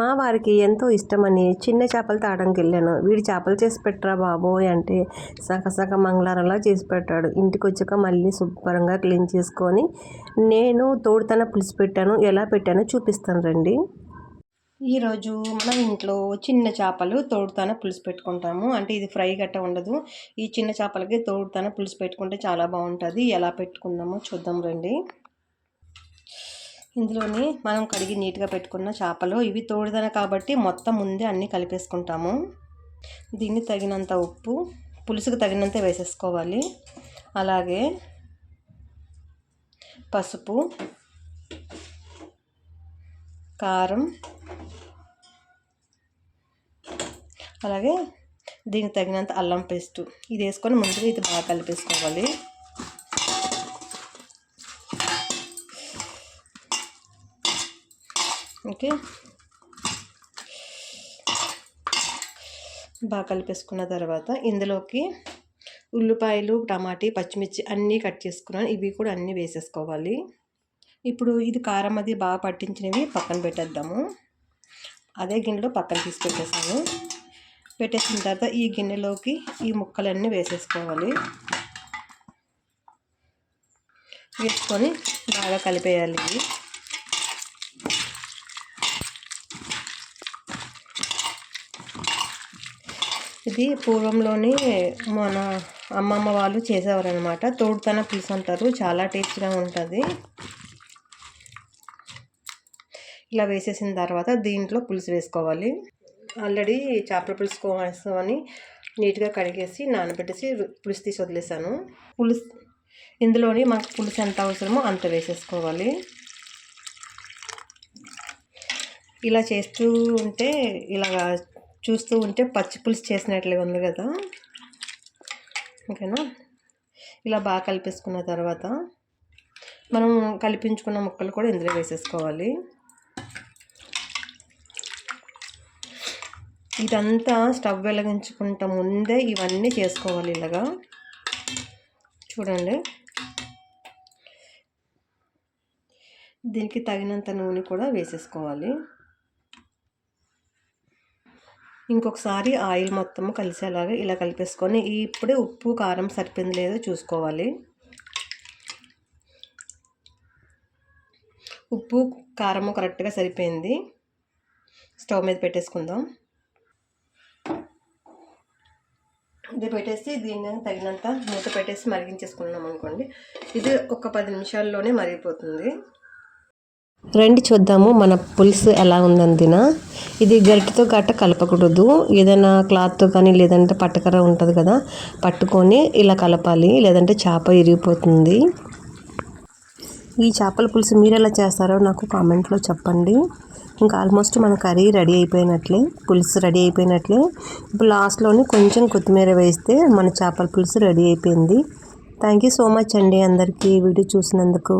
మా వారికి ఎంతో ఇష్టమని చిన్న చేపలు తాగడానికి వెళ్ళాను. వీడి చేపలు చేసి పెట్టరా బాబోయ్ అంటే సగ మంగళారంలా చేసి పెట్టాడు. ఇంటికి వచ్చాక మళ్ళీ శుభ్రంగా క్లీన్ చేసుకొని నేను తోడుతన పులుసు పెట్టాను. ఎలా పెట్టానో చూపిస్తాను రండి. ఈరోజు మనం ఇంట్లో చిన్న చేపలు తోడుతాన పులుసు పెట్టుకుంటాము. అంటే ఇది ఫ్రై గట్ట ఉండదు. ఈ చిన్న చేపలకి తోడుతాన పులుసు పెట్టుకుంటే చాలా బాగుంటుంది. ఎలా పెట్టుకుందామో చూద్దాం రండి. ఇందులోని మనం కడిగి నీట్గా పెట్టుకున్న చేపలు. ఇవి తోడుదన కాబట్టి మొత్తం ముందే అన్నీ కలిపేసుకుంటాము. దీన్ని తగినంత ఉప్పు పులుసుకు తగినంత వేసేసుకోవాలి. అలాగే పసుపు కారం అలాగే దీనికి తగినంత అల్లం పేస్టు. ఇది వేసుకొని ముందుగా ఇది బాగా కలిపేసుకోవాలి. ఓకే. బాగా కలిపేసుకున్న తర్వాత ఇందులోకి ఉల్లిపాయలు టమాటీ పచ్చిమిర్చి అన్నీ కట్ చేసుకున్నాను. ఇవి కూడా అన్నీ వేసేసుకోవాలి. ఇప్పుడు ఇది కారం అది బాగా పట్టించినవి పక్కన పెట్టేద్దాము. అదే గిన్నెలో పక్కన తీసి పెట్టేసిన తర్వాత ఈ గిన్నెలోకి ఈ ముక్కలన్నీ వేసేసుకోవాలి. వేసుకొని బాగా కలిపేయాలి. ఇది పూర్వంలోనే మన అమ్మమ్మ వాళ్ళు చేసేవారనమాట తోడుతన పులుసు అంటారు చాలా టేస్ట్గా ఉంటుంది. ఇలా వేసేసిన తర్వాత దీంట్లో పులుసు వేసుకోవాలి. ఆల్రెడీ చేపల పులుసు కోసమని నీట్గా కడిగేసి నానబెట్టేసి పులుసు తీసి వదిలేసాను. పులుసు ఇందులోని మనకు పులుసు ఎంత అవసరమో అంత వేసేసుకోవాలి. ఇలా చేస్తూ ఉంటే ఇలాగా చూస్తూ ఉంటే పచ్చి పులుసు చేసినట్లే ఉంది కదా. ఓకేనా? ఇలా బాగా కలిపేసుకున్న తర్వాత మనం కలిపించుకున్న ముక్కలు కూడా ఇందులో వేసేసుకోవాలి. ఇదంతా స్టవ్ వెలగించుకుంటా ముందే ఇవన్నీ చేసుకోవాలి ఇలాగా. చూడండి. దీనికి తగినంత నూనె కూడా వేసేసుకోవాలి. ఇంకొకసారి ఆయిల్ మొత్తము కలిసేలాగా ఇలా కలిపేసుకొని ఇప్పుడే ఉప్పు కారం సరిపోయింది లేదో చూసుకోవాలి. ఉప్పు కారము కరెక్ట్గా సరిపోయింది. స్టవ్ మీద పెట్టేసుకుందాం. ఇది పెట్టేసి దీన్ని తగినంత మూత పెట్టేసి మరిగించేసుకున్నాం అనుకోండి ఇది ఒక పది నిమిషాల్లోనే మరిగిపోతుంది. రండి చూద్దాము మన పులుసు ఎలా ఉందందిన. ఇది గరిటతో గట్ట కలపకూడదు. ఏదైనా క్లాత్తో కానీ లేదంటే పట్టకర ఉంటుంది కదా పట్టుకొని ఇలా కలపాలి. లేదంటే చేప ఇరిగిపోతుంది. ఈ చేపల పులుసు మీరు ఎలా చేస్తారో నాకు కామెంట్లో చెప్పండి. ఇంకా ఆల్మోస్ట్ మన కర్రీ రెడీ అయిపోయినట్లే పులుసు రెడీ అయిపోయినట్లే. ఇప్పుడు లాస్ట్లోని కొంచెం కొత్తిమీర వేస్తే మన చేపల పులుసు రెడీ అయిపోయింది. థ్యాంక్ యూ సో మచ్ అండి అందరికీ వీడియో చూసినందుకు.